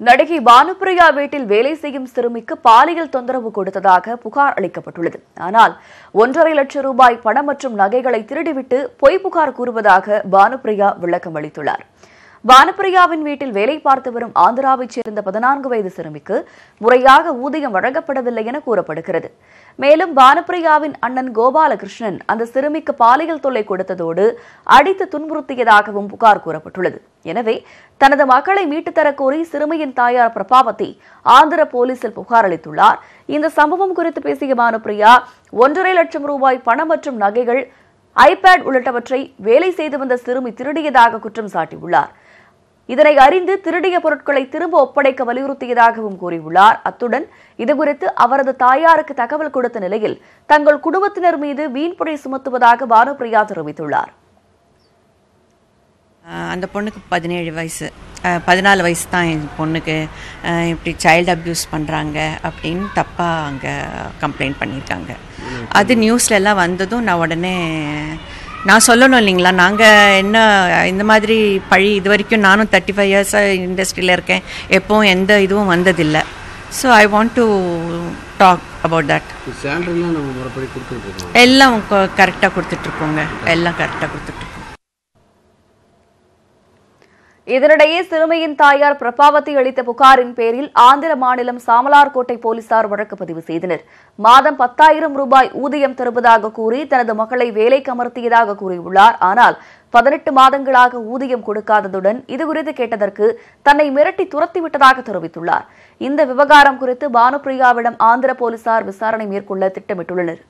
நடிகை பானுப்பிரியா வீட்டில் வேலை செய்யும் சிறுமிக்கு பாலியல் தொந்தரவு கொடுத்ததாக புகார் அளிக்கப்பட்டுள்ளது. ஆனால் ஒன்றரை லட்சம் ரூபாய் பணம் மற்றும் நகைகளை திருடிவிட்டு பொய் புகார் கூறுவதாக பானுப்பிரியா விளக்கம் அளித்துள்ளார். வானப்பிரியாவின் வீட்டில் வேலை பார்த்து வரும் ஆந்திராவைச் சேர்ந்த பதினான்கு வயது சிறுமிக்கு முறையாக ஊதியம் வழங்கப்படவில்லை என கூறப்படுகிறது. மேலும் வானப்பிரியாவின் அண்ணன் கோபாலகிருஷ்ணன் அந்த சிறுமிக்கு பாலியல் தொல்லை கொடுத்ததோடு அடித்து துன்புறுத்தியதாகவும் புகார் கூறப்பட்டுள்ளது. எனவே தனது மக்களை மீட்டுத் தரக் கோரி சிறுமியின் தாயார் பிரபாவதி ஆந்திர போலீசில் புகார் அளித்துள்ளார். இந்த சம்பவம் குறித்து பேசிய பானுப்பிரியா ஒன்றரை லட்சம் ரூபாய் பணம் மற்றும் நகைகள் ஐபேட் உள்ளிட்டவற்றை வேலை செய்து வந்த சிறுமி திருடியதாக குற்றம் சாட்டியுள்ளார். இதனை அறிந்து திருடிய பொருட்களை திரும்ப ஒப்படைக்க வலியுறுத்தியதாகவும் கூறியுள்ளார். அத்துடன் இதுகுறித்து அவரது தாயாருக்கு தகவல் கொடுத்த நிலையில் தங்கள் குடும்பத்தினர் மீது வீண்புழை சுமத்துவதாக பானுப்பிரியா தெரிவித்துள்ளார். ஆஹ் அந்த பொண்ணுக்கு பதினேழு வயசு. ஆஹ் பதினாலு வயசு தான் என் பொண்ணுக்கு. இப்படி சைல்டு அப்யூஸ் பண்ணுறாங்க அப்படின்னு தப்பாக அங்கே கம்ப்ளைண்ட் பண்ணியிருக்காங்க. அது நியூஸ்ல எல்லாம் வந்ததும் நான் உடனே நான் சொல்லணும் இல்லைங்களா? நாங்கள் என்ன இந்த மாதிரி பழி இது வரைக்கும் நானும் தேர்ட்டி ஃபைவ் இயர்ஸாக இண்டஸ்ட்ரியில் இருக்கேன். எப்போவும் எந்த இதுவும் வந்ததில்லை. So I want to talk about that எல்லாம் கரெக்டாக கொடுத்துட்ருக்கோங்க எல்லாம் கரெக்டாக கொடுத்துட்ருக்கோம் இதனிடையே சிறுமியின் தாயார் பிரபாவதி அளித்த புகாரின் பேரில் ஆந்திர மாநிலம் சாமலார்கோட்டை போலீசார் வழக்கு பதிவு செய்தனர். மாதம் பத்தாயிரம் ரூபாய் ஊதியம் தருவதாக கூறி தனது மகளை வேலைக்கு அமர்த்தியதாக கூறியுள்ளார். ஆனால் பதினெட்டு மாதங்களாக ஊதியம் கொடுக்காததுடன் இதுகுறித்து கேட்டதற்கு தன்னை மிரட்டி துரத்திவிட்டதாக தெரிவித்துள்ளார். இந்த விவகாரம் குறித்து பானுப்பிரியாவிடம் ஆந்திர போலீசார் விசாரணை மேற்கொள்ள திட்டமிட்டுள்ளனர்.